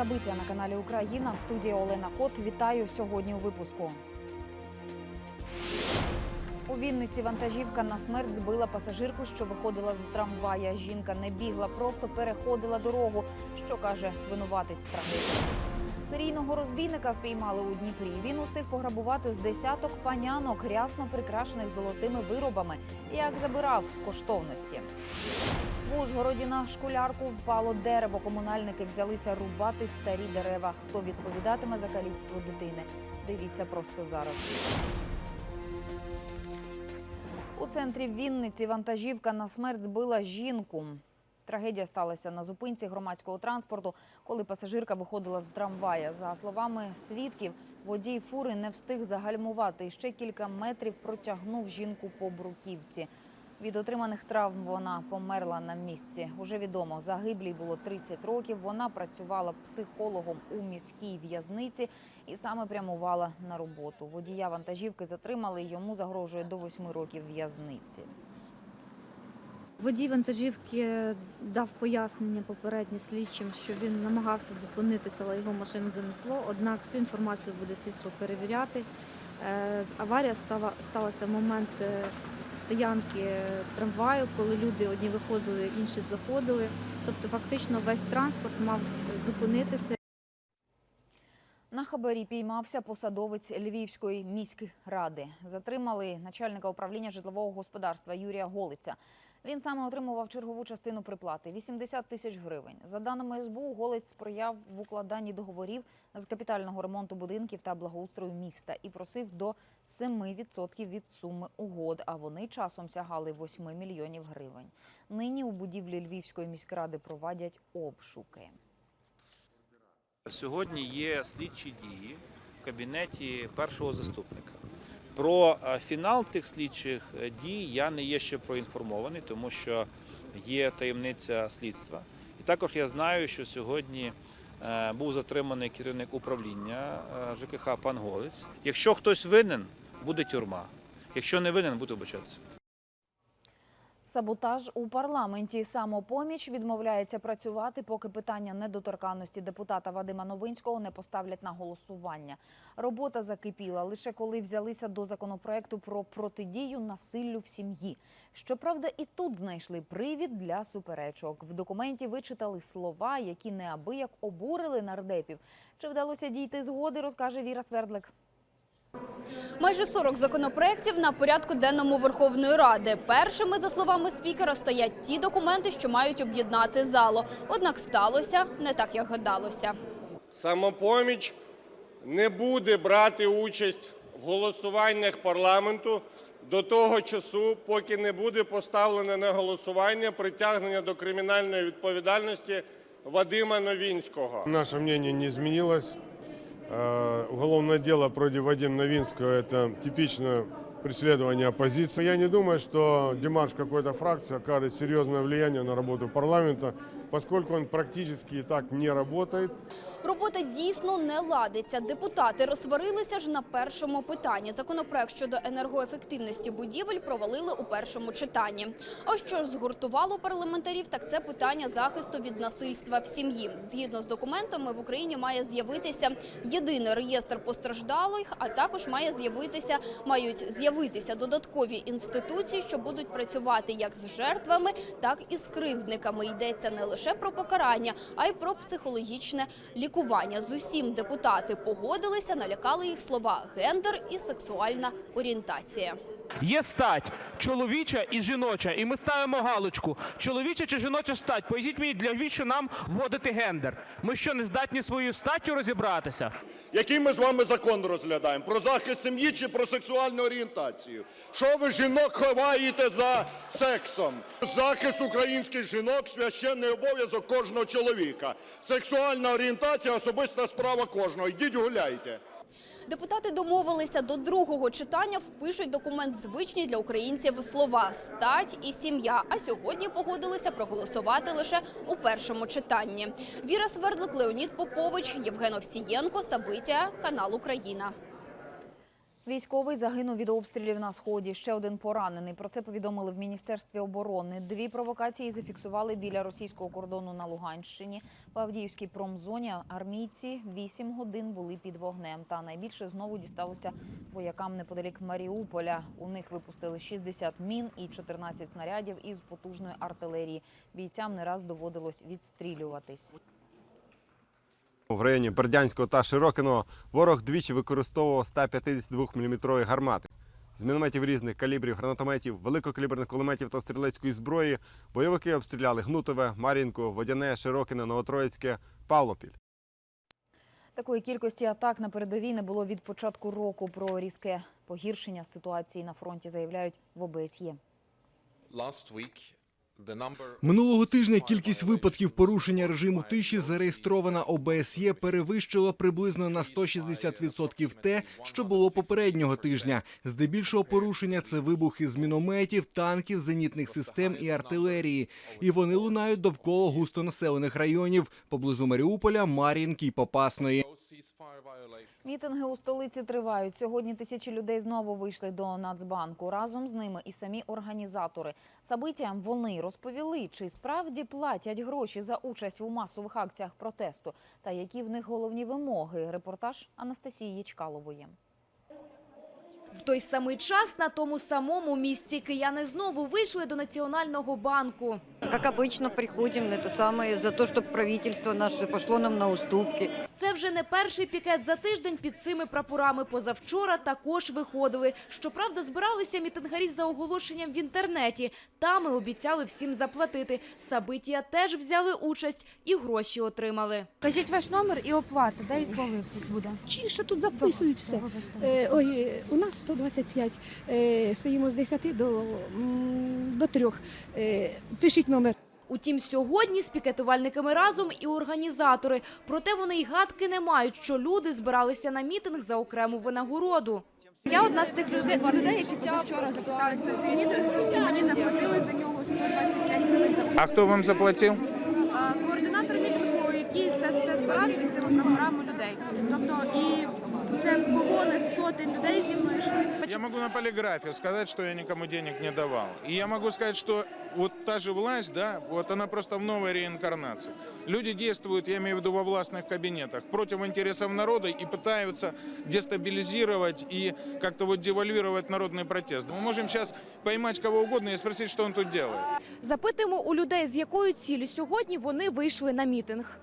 Сабиття на каналі Україна в студії Олена Кот. Вітаю сьогодні у випуску. У Вінниці вантажівка на смерть збила пасажирку, що виходила з трамвая. Жінка не бігла, просто переходила дорогу. Що каже винуватець трагедії. Серійного розбійника впіймали у Дніпрі. Він устиг пограбувати з десяток панянок, рясно прикрашених золотими виробами. Як забирав коштовності. В Ужгороді на школярку впало дерево. Комунальники взялися рубати старі дерева. Хто відповідатиме за каліцтво дитини? Дивіться просто зараз. У центрі Вінниці вантажівка на смерть збила жінку. Трагедія сталася на зупинці громадського транспорту, коли пасажирка виходила з трамвая. За словами свідків, водій фури не встиг загальмувати і ще кілька метрів протягнув жінку по бруківці. Від отриманих травм вона померла на місці. Уже відомо, загиблій було 30 років. Вона працювала психологом у міській в'язниці і саме прямувала на роботу. Водія вантажівки затримали. Йому загрожує до 8 років в'язниці. Водій вантажівки дав пояснення попереднє слідчим, що він намагався зупинитися, але його машину занесло. Однак цю інформацію буде слідство перевіряти. Е, Аварія стала, сталася в момент е, стоянки трамваю, коли люди одні виходили, інші заходили. Тобто, фактично, весь транспорт мав зупинитися. На хабарі піймався посадовець Львівської міськради. Затримали начальника управління житлового господарства Юрія Голиця. Він саме отримував чергову частину приплати – 80 тисяч гривень. За даними СБУ, Голець сприяв в укладанні договорів з капітального ремонту будинків та благоустрою міста і просив до 7% від суми угод, а вони часом сягали 8 мільйонів гривень. Нині у будівлі Львівської міськради проводять обшуки. Сьогодні є слідчі дії в кабінеті першого заступника. Про е, фінал тих слідчих е, дій я не є ще проінформований, тому що є таємниця слідства. І також я знаю, що сьогодні е, був затриманий керівник управління ЖКХ пан Голець. Якщо хтось винен, буде тюрма. Якщо не винен, буде вибачатися. Саботаж у парламенті. Самопоміч відмовляється працювати, поки питання недоторканності депутата Вадима Новинського не поставлять на голосування. Робота закипіла лише коли взялися до законопроекту про протидію насиллю в сім'ї. Щоправда, і тут знайшли привід для суперечок. В документі вичитали слова, які неабияк обурили нардепів. Чи вдалося дійти згоди, розкаже Віра Свердлик. Майже 40 законопроєктів на порядку денному Верховної Ради. Першими, за словами спікера, стоять ті документи, що мають об'єднати залу. Однак сталося не так, як гадалося. Самопоміч не буде брати участь в голосуваннях парламенту до того часу, поки не буде поставлено на голосування притягнення до кримінальної відповідальності Вадима Новінського. Наше мнение не изменилось. Уголовное дело против Вадима Новинского – это типичное преследование оппозиции. Я не думаю, что Димаш какой-то фракции окажет серьезное влияние на работу парламента, поскольку он практически и так не работает. Робота дійсно не ладиться. Депутати розсварилися ж на першому питанні. Законопроект щодо енергоефективності будівель провалили у першому читанні. А що згуртувало парламентарів, так це питання захисту від насильства в сім'ї. Згідно з документами, в Україні має з'явитися єдиний реєстр постраждалих, а також має з'явитися мають з'явитися додаткові інституції, що будуть працювати як з жертвами, так і з кривдниками. Йдеться не лише про покарання, а й про психологічне лікування. З усім депутати погодилися, налякали їх слова гендер і сексуальна орієнтація. Є стать чоловіча і жіноча, і ми ставимо галочку. Чоловіча чи жіноча стать? Поясніть мені, навіщо нам вводити гендер? Ми що, не здатні своєю статтю розібратися? Який ми з вами закон розглядаємо? Про захист сім'ї чи про сексуальну орієнтацію? Що ви жінок ховаєте за сексом? Захист українських жінок священний обов'язок кожного чоловіка. Сексуальна орієнтація особиста справа кожного. Йдіть гуляйте. Депутати домовилися до другого читання впишуть документ звичні для українців слова стать і сім'я. А сьогодні погодилися проголосувати лише у першому читанні. Віра Свердлик, Леонід Попович, Євген Овсієнко, Сабитія, канал Україна. Військовий загинув від обстрілів на сході. Ще один поранений. Про це повідомили в міністерстві оборони. Дві провокації зафіксували біля російського кордону на Луганщині. В Авдіївській промзоні армійці вісім годин були під вогнем. Та найбільше знову дісталося воякам неподалік Маріуполя. У них випустили 60 мін і 14 снарядів із потужної артилерії. Бійцям не раз доводилось відстрілюватись. В районі Бердянського та Широкиного ворог двічі використовував 152-мм гармати. З мінометів різних калібрів, гранатометів, великокаліберних кулеметів та стрілецької зброї бойовики обстріляли Гнутове, Мар'їнку, Водяне, Широкине, Новотроїцьке, Павлопіль. Такої кількості атак на передовій не було від початку року. Про різке погіршення ситуації на фронті заявляють в ОБСЄ. Минулого тижня кількість випадків порушення режиму тиші зареєстрована ОБСЄ перевищила приблизно на 160% те, що було попереднього тижня. Здебільшого порушення це вибухи з мінометів, танків, зенітних систем і артилерії. І вони лунають довкола густонаселених районів поблизу Маріуполя, Мар'їнки й Попасної. Мітинги у столиці тривають. Сьогодні тисячі людей знову вийшли до Нацбанку. Разом з ними і самі організатори. Сабиттям вони розповіли, чи справді платять гроші за участь у масових акціях протесту та які в них головні вимоги. Репортаж Анастасії Чкалової. В той самий час на тому самому місці кияни знову вийшли до Національного банку. Как обычно, приходим на это самое за то, чтобы правительство наше пошло нам на уступки. Це вже не перший пікет за тиждень під цими прапорами. Позавчора також виходили. Щоправда, збиралися мітингарі за оголошенням в інтернеті. Там і обіцяли всім заплатити. Сабитія теж взяли участь і гроші отримали. Кажіть ваш номер і оплата, де і коли тут буде? Чи що тут записують все? Вибачте. Е, ой, е, у нас 125, е, стоїмо з 10 до, до 3. Е, пишіть номер. Утім, сьогодні з пікетувальниками разом і організатори. Проте вони й гадки не мають, що люди збиралися на мітинг за окрему винагороду. Я одна з тих людей, людей які позавчора записалися на цей мітинг, і мені заплатили за нього 125 гривень за А хто вам заплатив? Координатор мітингу, який це все збирав під цими прапорами людей. Тобто і це колони з сотень людей зі мною йшли. Я могу на полиграфе сказать, что я никому денег не давал. И я могу сказать, что вот та же власть, да, вот она просто в новой реинкарнации. Люди действуют, я имею в виду, во властных кабинетах против интересов народа и пытаются дестабилизировать и как-то вот девальвировать народный протест. Мы можем сейчас поймать кого угодно и спросить, что он тут делает. Запитуємо у людей, з якою ціллю сьогодні вони вийшли на мітинг.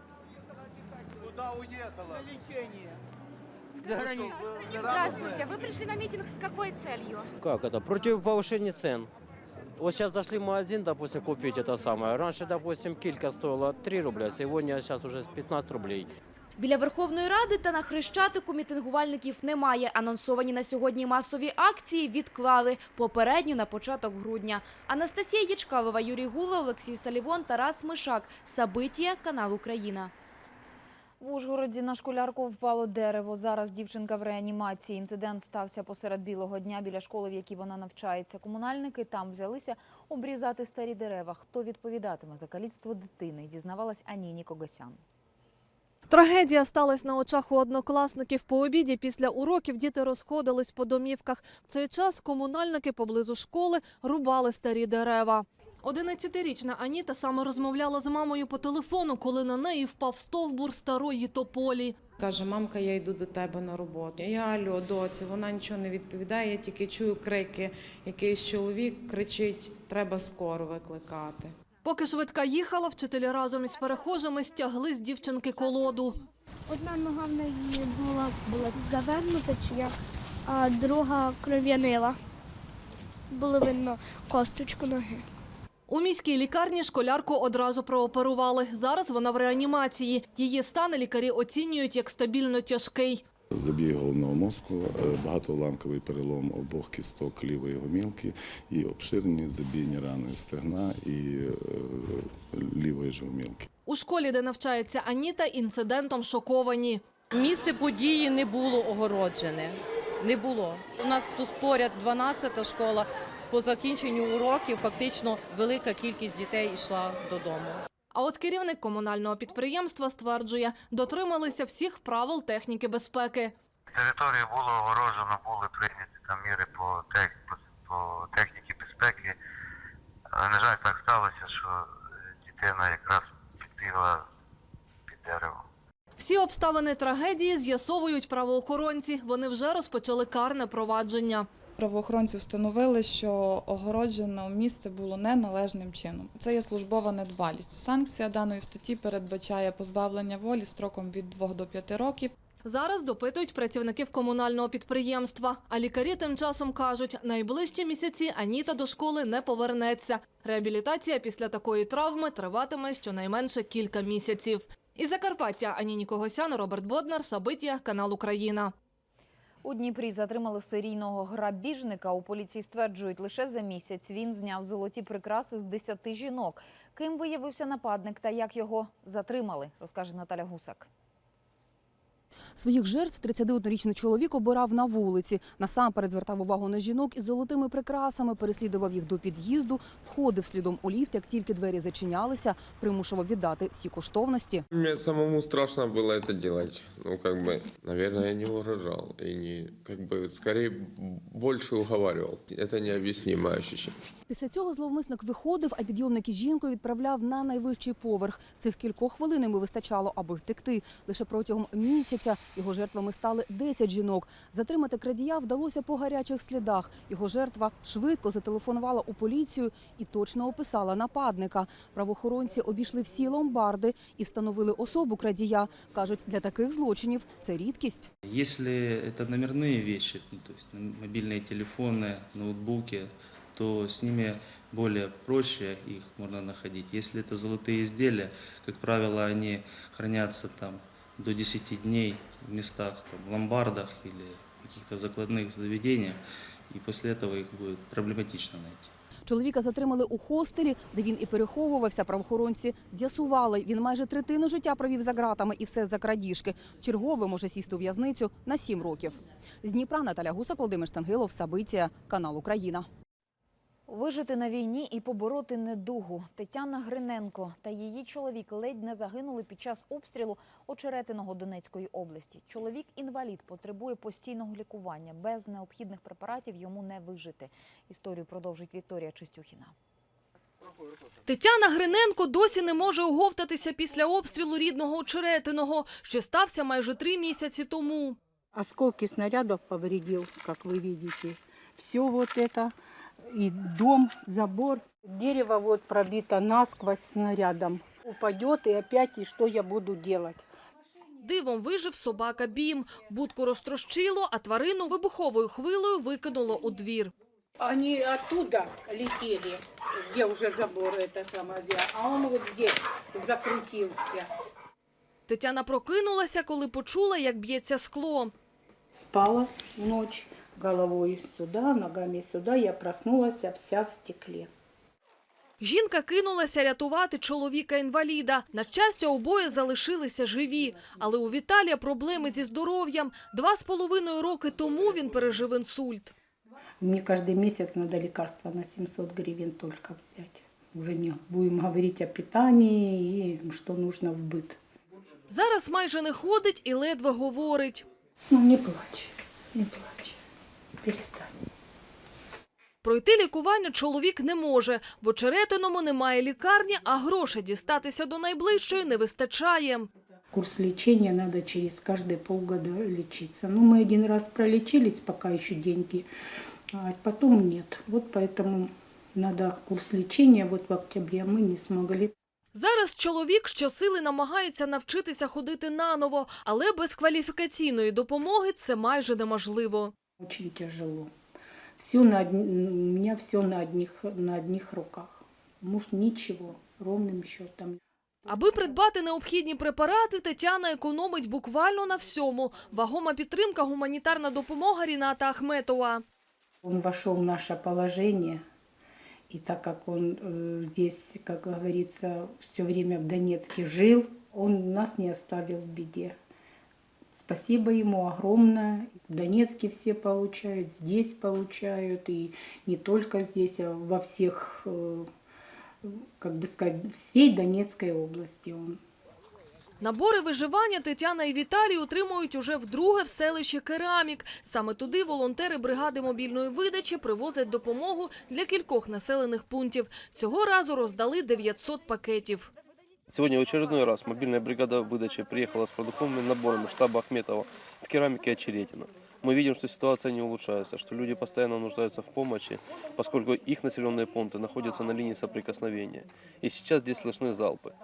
Здравствуйте, ви прийшли на мітинг з якою целью? Как это? Против повышения цен. Вот сейчас зашли в магазин, допустим, купить это самое. Раньше, допустим, килька стоила 3 рубля, сегодня сейчас уже 15 рублей. Біля Верховної Ради та на Хрещатику мітингувальників немає. Анонсовані на сьогодні масові акції відклали. Попередню на початок грудня. Анастасія Ячкалова, Юрій Гула, Олексій Салівон, Тарас Мишак. Сабитія, канал Україна. В Ужгороді на школярку впало дерево. Зараз дівчинка в реанімації. Інцидент стався посеред білого дня біля школи, в якій вона навчається. Комунальники там взялися обрізати старі дерева. Хто відповідатиме за каліцтво дитини, дізнавалась Аніні Когосян. Трагедія сталася на очах у однокласників. По обіді після уроків діти розходились по домівках. В цей час комунальники поблизу школи рубали старі дерева. 11-річна Аніта саме розмовляла з мамою по телефону, коли на неї впав стовбур старої тополі. Каже, мамка, я йду до тебе на роботу. Я алло, доці, вона нічого не відповідає, я тільки чую крики. Якийсь чоловік кричить, треба скоро викликати. Поки швидка їхала, вчителі разом із перехожими стягли з дівчинки колоду. Одна нога в неї була, була завернута, чи як, а друга кров'янила. Було видно косточку ноги. У міській лікарні школярку одразу прооперували. Зараз вона в реанімації. Її стан лікарі оцінюють як стабільно тяжкий. Забій головного мозку, е, багатоуламковий перелом обох кісток лівої гомілки і обширні забійні рани стегна і е, лівої ж гомілки. У школі, де навчається Аніта, інцидентом шоковані. Місце події не було огороджене. Не було. У нас тут поряд 12-та школа. По закінченню уроків фактично велика кількість дітей йшла додому. А от керівник комунального підприємства стверджує, дотрималися всіх правил техніки безпеки. Територію було огорожено, були прийняті там міри по, тех, по, по техніці безпеки. На жаль, так сталося, що дитина якраз підбігла під дерево. Всі обставини трагедії з'ясовують правоохоронці. Вони вже розпочали карне провадження. Правоохоронці встановили, що огороджено місце було неналежним чином. Це є службова недбалість. Санкція даної статті передбачає позбавлення волі строком від 2 до 5 років. Зараз допитують працівників комунального підприємства. А лікарі тим часом кажуть, найближчі місяці Аніта до школи не повернеться. Реабілітація після такої травми триватиме щонайменше кілька місяців. Із Закарпаття Аніні Когосян, Роберт Боднар, Сабиття, канал Україна. У Дніпрі затримали серійного грабіжника. У поліції стверджують, лише за місяць він зняв золоті прикраси з 10 жінок. Ким виявився нападник та як його затримали, розкаже Наталя Гусак. Своїх жертв 31-річний чоловік обирав на вулиці. Насамперед звертав увагу на жінок із золотими прикрасами, переслідував їх до під'їзду, входив слідом у ліфт, як тільки двері зачинялися, примушував віддати всі коштовності. Мне самому страшно было это делать. Ну, как бы, наверное, я не угрожал. И не, как бы, скорее, больше уговаривал. Это необъяснимое ощущение. Після цього зловмисник виходив, а підйомник із жінкою відправляв на найвищий поверх. Цих кількох хвилин йому вистачало, аби втекти. Лише протягом місяця його жертвами стали 10 жінок. Затримати крадія вдалося по гарячих слідах. Його жертва швидко зателефонувала у поліцію і точно описала нападника. Правоохоронці обійшли всі ломбарди і встановили особу крадія. Кажуть, для таких злочинів це рідкість. Если это номерные вещи, ну, то есть мобильные телефоны, ноутбуки, то с ними более проще их можно находить. Если это золотые изделия, как правило, они хранятся там до 10 дней в местах, там, в ломбардах или каких-то закладных заведениях, и после этого их будет проблематично найти. Чоловіка затримали у хостелі, де він і переховувався. Правоохоронці з'ясували, він майже третину життя провів за ґратами і все за крадіжки. Черговий може сісти у в'язницю на сім років. З Дніпра Наталя Гусак, Володимир Штангилов, Сабиція, канал Україна. Вижити на війні і побороти недугу. Тетяна Гриненко та її чоловік ледь не загинули під час обстрілу очеретиного Донецької області. Чоловік інвалід потребує постійного лікування. Без необхідних препаратів йому не вижити. Історію продовжить Вікторія Чистюхіна. Тетяна Гриненко досі не може оговтатися після обстрілу рідного очеретиного, що стався майже три місяці тому. Осколки снарядов повредил, как вы видите. Все вот это. И дом, забор. Дерево вот пробито насквозь снарядом. Упадет и опять, и что я буду делать? Дивом вижив собака Бім. Будку розтрощило, а тварину вибуховою хвилою викинуло у двір. Они оттуда летели, где уже забор это самое, а он вот здесь закрутился. Тетяна прокинулася, коли почула, як б'ється скло. Спала ночь головой сюда, ногами сюда. Я проснулась вся в стекле. Жінка кинулася рятувати чоловіка-інваліда. На щастя, обоє залишилися живі. Але у Віталія проблеми зі здоров'ям. Два з половиною роки тому він пережив інсульт. Мне каждый месяц надо лекарства на 700 гривен только взять. Уже не будем говорить о питании и что нужно в быт. Зараз майже не ходить і ледве говорить. Ну, не плачь, не плачь Перестань. Пройти лікування чоловік не може. В очеретиному немає лікарні, а грошей дістатися до найближчої не вистачає. Курс лечения надо через каждые полгода лечиться. Ну, мы один раз пролечились, пока еще деньги, а потом нет. Вот поэтому надо курс лечения. Вот в октябре мы не смогли. Зараз чоловік щосили намагається навчитися ходити наново, але без кваліфікаційної допомоги це майже неможливо. Очень тяжело. Все на, у меня все на одних, на одних руках. Муж ничего, ровным счетом. Аби придбати необхідні препарати, Тетяна економить буквально на всьому. Вагома підтримка, гуманітарна допомога Ріната Ахметова. Он вошел в наше положение, и так как он э, здесь, как говорится, все время в Донецке жил, он нас не оставил в беде. Спасибо ему огромное. В Донецке все получают, здесь получают, и не только здесь, а во всех, э, как бы сказать, всей Донецкой области он Набори виживання Тетяна і Віталій отримують уже вдруге в селищі Керамік. Саме туди волонтери бригади мобільної видачі привозять допомогу для кількох населених пунктів. Цього разу роздали 900 пакетів. Сегодня в очередной раз мобильная бригада выдачи приехала с продуктовыми наборами штаба Ахметова в керамике Очеретина. Мы видим, что ситуация не улучшается, что люди постоянно нуждаются в помощи, поскольку их населенные пункты находятся на линии соприкосновения. И сейчас здесь слышны залпы.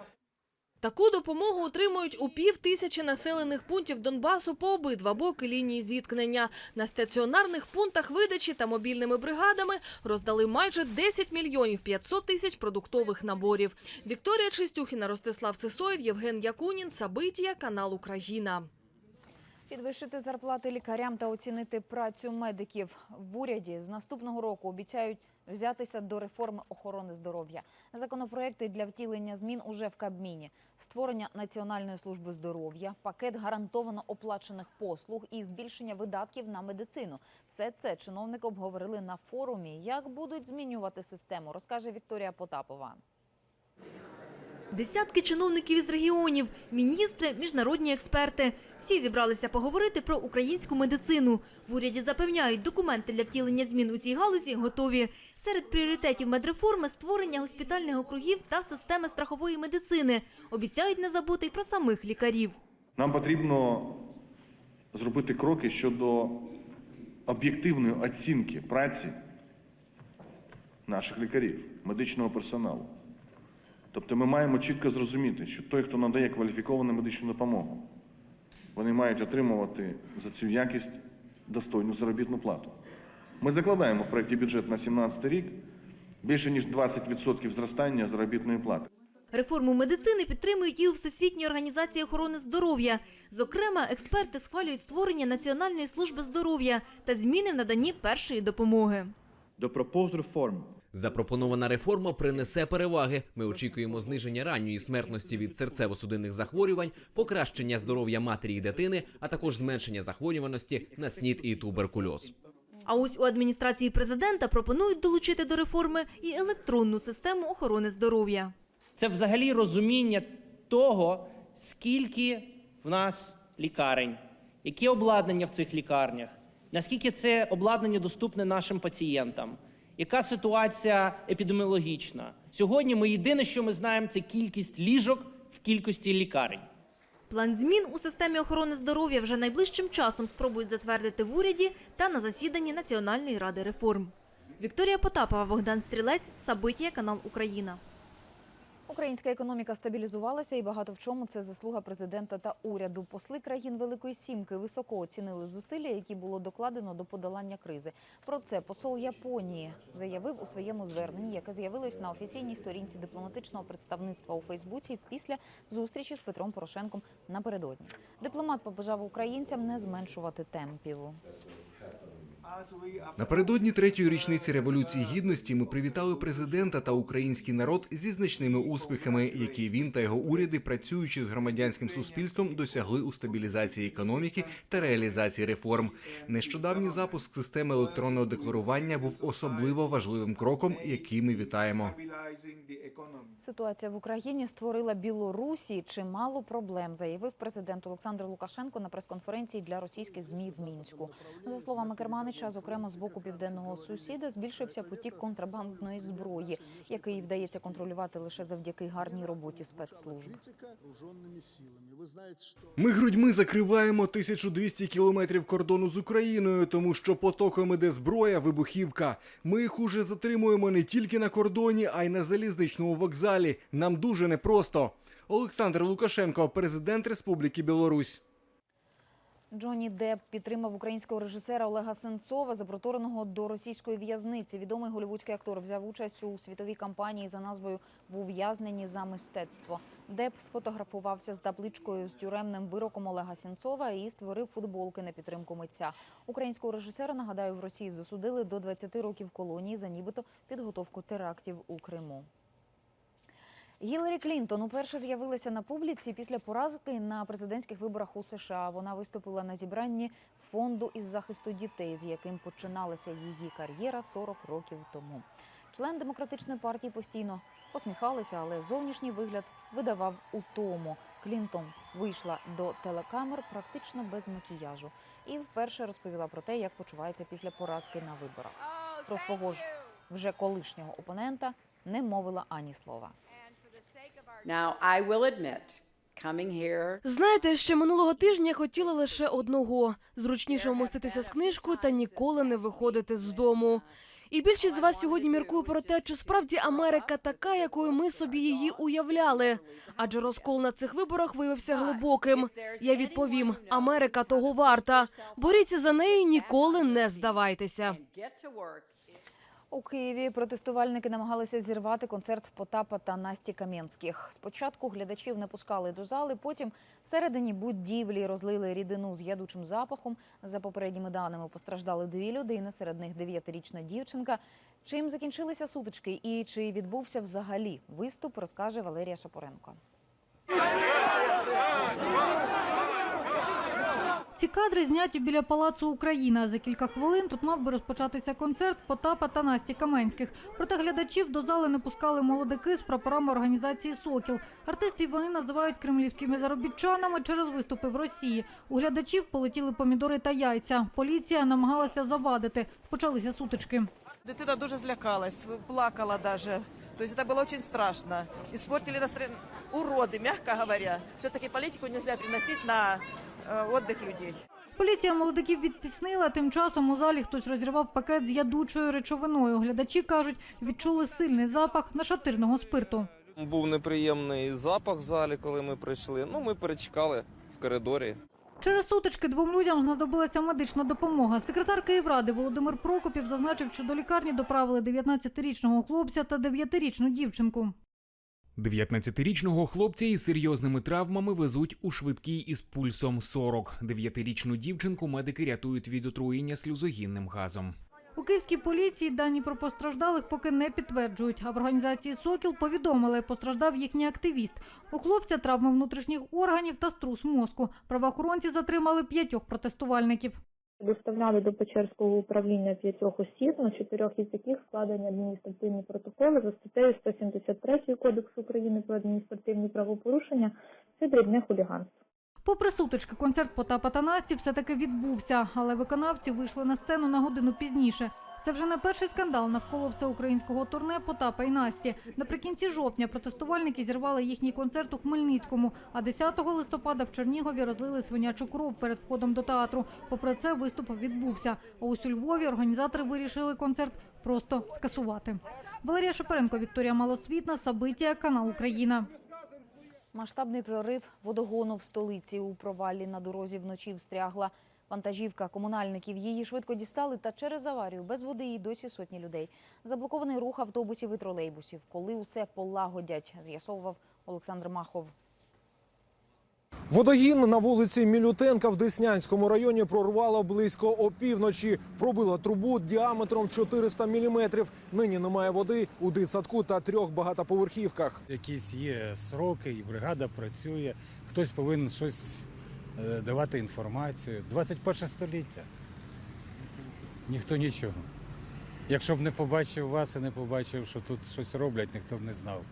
Таку допомогу отримують у пів тисячі населених пунктів Донбасу по обидва боки лінії зіткнення. На стаціонарних пунктах видачі та мобільними бригадами роздали майже 10 мільйонів 500 тисяч продуктових наборів. Вікторія Чистюхіна, Ростислав Сисоєв, Євген Якунін, Сабитія, канал Україна. Підвищити зарплати лікарям та оцінити працю медиків в уряді з наступного року обіцяють взятися до реформи охорони здоров'я. Законопроекти для втілення змін уже в Кабміні. Створення Національної служби здоров'я, пакет гарантовано оплачених послуг і збільшення видатків на медицину. Все це чиновники обговорили на форумі. Як будуть змінювати систему, розкаже Вікторія Потапова. Десятки чиновників із регіонів, міністри, міжнародні експерти. Всі зібралися поговорити про українську медицину. В уряді запевняють, документи для втілення змін у цій галузі готові. Серед пріоритетів медреформи – створення госпітальних округів та системи страхової медицини. Обіцяють не забути й про самих лікарів. Нам потрібно зробити кроки щодо об'єктивної оцінки праці наших лікарів, медичного персоналу. Тобто ми маємо чітко зрозуміти, що той, хто надає кваліфіковану медичну допомогу, вони мають отримувати за цю якість достойну заробітну плату. Ми закладаємо в проєкті бюджет на 2017 рік більше ніж 20% зростання заробітної плати. Реформу медицини підтримують і у Всесвітній організації охорони здоров'я. Зокрема, експерти схвалюють створення Національної служби здоров'я та зміни в наданні першої допомоги. Запропонована реформа принесе переваги. Ми очікуємо зниження ранньої смертності від серцево-судинних захворювань, покращення здоров'я матері і дитини, а також зменшення захворюваності на СНІД і туберкульоз. А ось у адміністрації президента пропонують долучити до реформи і електронну систему охорони здоров'я. Це взагалі розуміння того, скільки в нас лікарень, яке обладнання в цих лікарнях, наскільки це обладнання доступне нашим пацієнтам, яка ситуація епідеміологічна. Сьогодні ми єдине, що ми знаємо, це кількість ліжок в кількості лікарень. План змін у системі охорони здоров'я вже найближчим часом спробують затвердити в уряді та на засіданні Національної ради реформ. Вікторія Потапова, Богдан Стрілець, Сабитія, канал Україна. Українська економіка стабілізувалася, і багато в чому це заслуга президента та уряду. Посли країн Великої Сімки високо оцінили зусилля, які було докладено до подолання кризи. Про це посол Японії заявив у своєму зверненні, яке з'явилось на офіційній сторінці дипломатичного представництва у Фейсбуці після зустрічі з Петром Порошенком напередодні. Дипломат побажав українцям не зменшувати темпів. Напередодні третьої річниці революції гідності ми привітали президента та український народ зі значними успіхами, які він та його уряди, працюючи з громадянським суспільством, досягли у стабілізації економіки та реалізації реформ. Нещодавній запуск системи електронного декларування був особливо важливим кроком, який ми вітаємо. Ситуація в Україні створила Білорусі чимало проблем, заявив президент Олександр Лукашенко на прес-конференції для російських змі в мінську. За словами Керманича, зокрема з боку південного сусіда, збільшився потік контрабандної зброї, який вдається контролювати лише завдяки гарній роботі спецслужб. Ми грудьми закриваємо 1200 кілометрів кордону з Україною, тому що потоком іде зброя, вибухівка. Ми їх уже затримуємо не тільки на кордоні, а й на залізничному вокзалі. Нам дуже непросто. Олександр Лукашенко, президент Республіки Білорусь. Джонні Депп підтримав українського режисера Олега Сенцова, запротореного до російської в'язниці. Відомий голівудський актор взяв участь у світовій кампанії за назвою «В ув'язненні за мистецтво». Депп сфотографувався з табличкою з тюремним вироком Олега Сенцова і створив футболки на підтримку митця. Українського режисера, нагадаю, в Росії засудили до 20 років колонії за нібито підготовку терактів у Криму. Гіларі Клінтон уперше з'явилася на публіці після поразки на президентських виборах у США. Вона виступила на зібранні фонду із захисту дітей, з яким починалася її кар'єра 40 років тому. Член демократичної партії постійно посміхалися, але зовнішній вигляд видавав утому. Клінтон вийшла до телекамер практично без макіяжу і вперше розповіла про те, як почувається після поразки на виборах. Про свого ж вже колишнього опонента не мовила ані слова. Now, I will admit, coming here Знаєте, ще минулого тижня я хотіла лише одного зручніше вмоститися з книжкою та ніколи не виходити з дому. І більшість з вас сьогодні міркує про те, чи справді Америка така, якою ми собі її уявляли. Адже розкол на цих виборах виявився глибоким. Я відповім: Америка того варта. Боріться за неї, ніколи не здавайтеся. У Києві протестувальники намагалися зірвати концерт Потапа та Насті Кам'янських. Спочатку глядачів не пускали до зали, потім всередині будівлі розлили рідину з ядучим запахом. За попередніми даними постраждали дві людини, серед них дев'ятирічна дівчинка. Чим закінчилися сутички і чи відбувся взагалі виступ, розкаже Валерія Шапоренко. Ці кадри зняті біля палацу Україна. За кілька хвилин тут мав би розпочатися концерт Потапа та Насті Каменських. Проте глядачів до зали не пускали молодики з прапорами організації Сокіл. Артистів вони називають кремлівськими заробітчанами через виступи в Росії. У глядачів полетіли помідори та яйця. Поліція намагалася завадити. Почалися сутички. Дитина дуже злякалась, плакала даже. То есть это было очень страшно. Испортили настроение. Уроды, мягко говоря. Все-таки политику нельзя приносить на э, отдых людей. Поліція молодиків відтіснила. Тим часом у залі хтось розірвав пакет з ядучою речовиною. Глядачі кажуть, відчули сильний запах нашатирного спирту. Був неприємний запах в залі, коли ми прийшли. Ну, ми перечекали в коридорі. Через сутички двом людям знадобилася медична допомога. Секретар Київради Володимир Прокопів зазначив, що до лікарні доправили 19-річного хлопця та 9-річну дівчинку. 19-річного хлопця із серйозними травмами везуть у швидкій із пульсом 40. 9-річну дівчинку медики рятують від отруєння сльозогінним газом. У київській поліції дані про постраждалих поки не підтверджують. А в організації Сокіл повідомили, постраждав їхній активіст. У хлопця травми внутрішніх органів та струс мозку. Правоохоронці затримали п'ятьох протестувальників. Доставляли до Печерського управління п'ятьох осіб, на чотирьох із яких складені адміністративні протоколи за статтею 173 Кодексу України про адміністративні правопорушення. Це дрібне хуліганство. Попри сутички, концерт Потапа та Насті все-таки відбувся, але виконавці вийшли на сцену на годину пізніше. Це вже не перший скандал навколо всеукраїнського турне Потапа і Насті. Наприкінці жовтня протестувальники зірвали їхній концерт у Хмельницькому, а 10 листопада в Чернігові розлили свинячу кров перед входом до театру. Попри це, виступ відбувся. А ось у Львові організатори вирішили концерт просто скасувати. Валерія Шепаренко, Вікторія Малосвітна, Сабиття, канал Україна. Масштабний прорив водогону в столиці у провалі на дорозі вночі встрягла вантажівка комунальників. Її швидко дістали, та через аварію без води і досі сотні людей. Заблокований рух автобусів і тролейбусів. Коли усе полагодять, з'ясовував Олександр Махов. Водогін на вулиці Мілютенка в Деснянському районі прорвало близько опівночі. Пробило трубу діаметром 400 міліметрів. Нині немає води у дитсадку та трьох багатоповерхівках. Якісь є сроки, і бригада працює. Хтось повинен щось е, давати інформацію. 21 століття. Ніхто нічого. Якщо б не побачив вас і не побачив, що тут щось роблять, ніхто б не знав.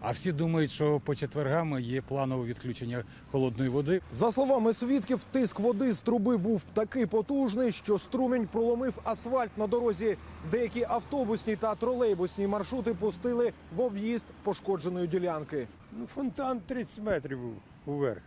А всі думають, що по четвергам є планове відключення холодної води. За словами свідків, тиск води з труби був такий потужний, що струмінь проломив асфальт на дорозі. Деякі автобусні та тролейбусні маршрути пустили в об'їзд пошкодженої ділянки. Ну, фонтан 30 метрів був уверх.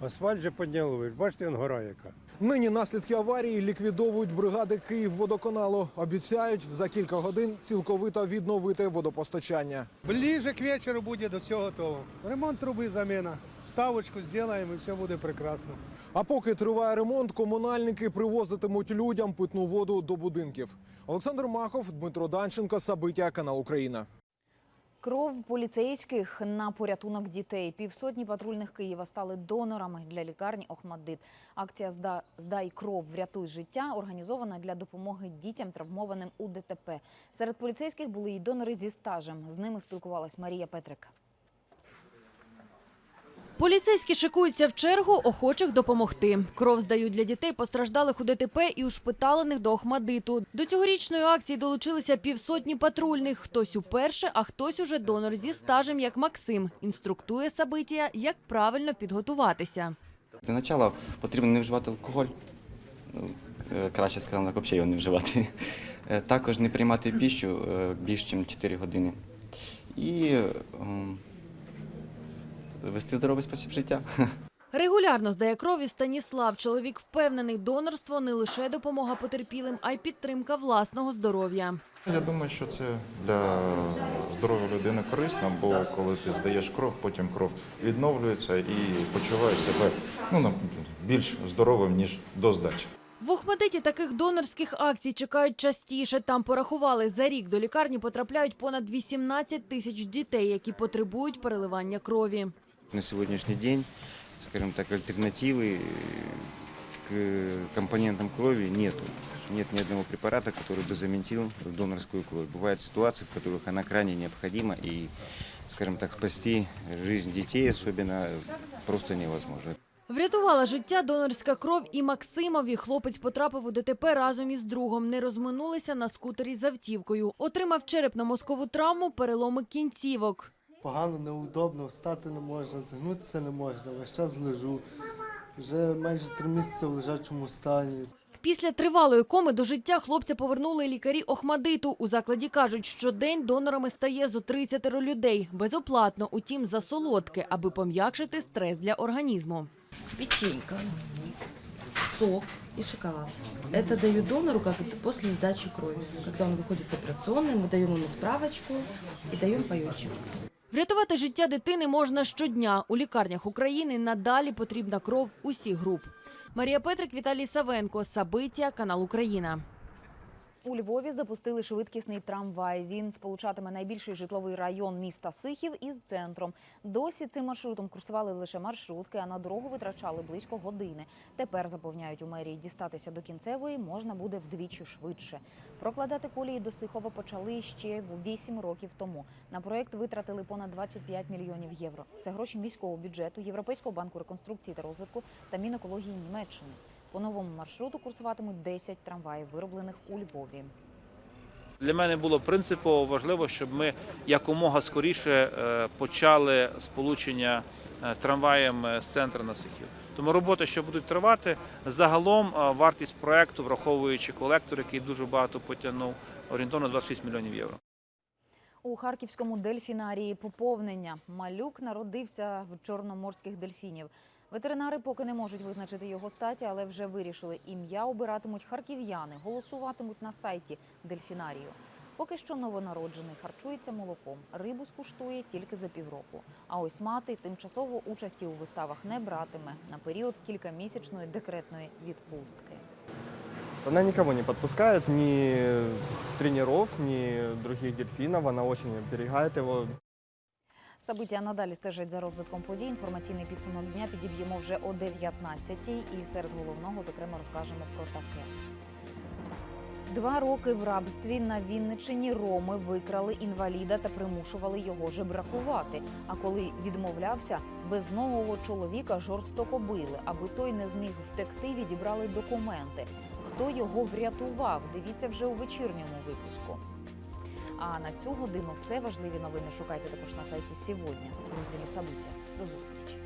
Асфальт же підняло, бачите, он гора яка. Нині наслідки аварії ліквідовують бригади Київводоканалу. Обіцяють за кілька годин цілковито відновити водопостачання. Ближе к вечору буде до всього готово. Ремонт труби, заміна. Ставочку зробимо і все буде прекрасно. А поки триває ремонт, комунальники привозитимуть людям питну воду до будинків. Олександр Махов, Дмитро Данченко, Сабиття, канал Україна. Кров поліцейських на порятунок дітей. Півсотні патрульних Києва стали донорами для лікарні Охмаддит. Акція «Зда- Здай кров, врятуй життя організована для допомоги дітям, травмованим у ДТП. Серед поліцейських були й донори зі стажем. З ними спілкувалась Марія Петрик. Поліцейські шикуються в чергу охочих допомогти. Кров здають для дітей постраждалих у ДТП і ушпиталених до Охмадиту. До цьогорічної акції долучилися півсотні патрульних. Хтось уперше, а хтось уже донор зі стажем, як Максим. Інструктує Сабитія, як правильно підготуватися. Для початку потрібно не вживати алкоголь. Ну, е, краще, так, взагалі його не вживати. Е, Також не приймати піщу е, більш ніж 4 години. І ем, вести здоровий спосіб життя. Регулярно здає крові Станіслав. Чоловік впевнений, донорство не лише допомога потерпілим, а й підтримка власного здоров'я. Я думаю, що це для здоров'я людини корисно, бо коли ти здаєш кров, потім кров відновлюється і почуваєш себе ну, на- більш здоровим, ніж до здачі. В Охмадиті таких донорських акцій чекають частіше. Там порахували, за рік до лікарні потрапляють понад 18 тисяч дітей, які потребують переливання крові. На сегодняшний день, скажем так, альтернативы к компонентам крови нету. Нет ни одного препарата, который бы заменил донорскую кровь. Бывают ситуации, в которых она крайне необходима, и, скажем так, спасти жизнь детей особенно просто невозможно. Врятувала життя донорська кров і Максимові. Хлопець потрапив у ДТП разом із другом. Не розминулися на скутері з автівкою. Отримав черепно-мозкову травму, переломи кінцівок. Погано, неудобно, встати не можна, зігнутися не можна, весь час лежу. Вже майже три місяці в лежачому стані. Після тривалої коми до життя хлопця повернули лікарі Охмадиту. У закладі кажуть, що день донорами стає зо 30 людей. Безоплатно, утім, за солодке, аби пом'якшити стрес для організму. Печенька, сок и шоколад. Это дают донору как после сдачи крови. Когда он выходит с операционной, мы даем ему справочку и даем паёчек. Врятувати життя дитини можна щодня. У лікарнях України надалі потрібна кров усіх груп. Марія Петрик, Віталій Савенко, Сабиття, канал Україна. У Львові запустили швидкісний трамвай. Він сполучатиме найбільший житловий район міста Сихів із центром. Досі цим маршрутом курсували лише маршрутки, а на дорогу витрачали близько години. Тепер запевняють у мерії, дістатися до кінцевої можна буде вдвічі швидше. Прокладати колії до Сихова почали ще 8 років тому. На проект витратили понад 25 мільйонів євро. Це гроші міського бюджету, Європейського банку реконструкції та розвитку та Мінекології Німеччини. По новому маршруту курсуватимуть 10 трамваїв, вироблених у Львові. Для мене було принципово важливо, щоб ми якомога скоріше е, почали сполучення е, трамваєм з центру на Сихів. Тому роботи, що будуть тривати, загалом е, вартість проекту, враховуючи колектор, який дуже багато потягнув, орієнтовно 26 мільйонів євро. У харківському дельфінарії поповнення. Малюк народився в чорноморських дельфінів. Ветеринари поки не можуть визначити його статі, але вже вирішили, ім'я обиратимуть харків'яни, голосуватимуть на сайті дельфінарію. Поки що новонароджений харчується молоком. Рибу скуштує тільки за півроку. А ось мати тимчасово участі у виставах не братиме на період кількамісячної декретної відпустки. Она никого не подпускает, ни тренеров, ни других дельфинов. Она очень оберегает его. Сабиття надалі стежать за розвитком подій. Інформаційний підсумок дня підіб'ємо вже о 19-й. І серед головного, зокрема, розкажемо про таке. Два роки в рабстві на Вінничині роми викрали інваліда та примушували його жебракувати. А коли відмовлявся, безногого чоловіка жорстоко били. Аби той не зміг втекти, відібрали документи. Хто його врятував? Дивіться вже у вечірньому випуску. А на цю годину все важливі новини шукайте також на сайті сьогодні. Розділі события. До зустрічі.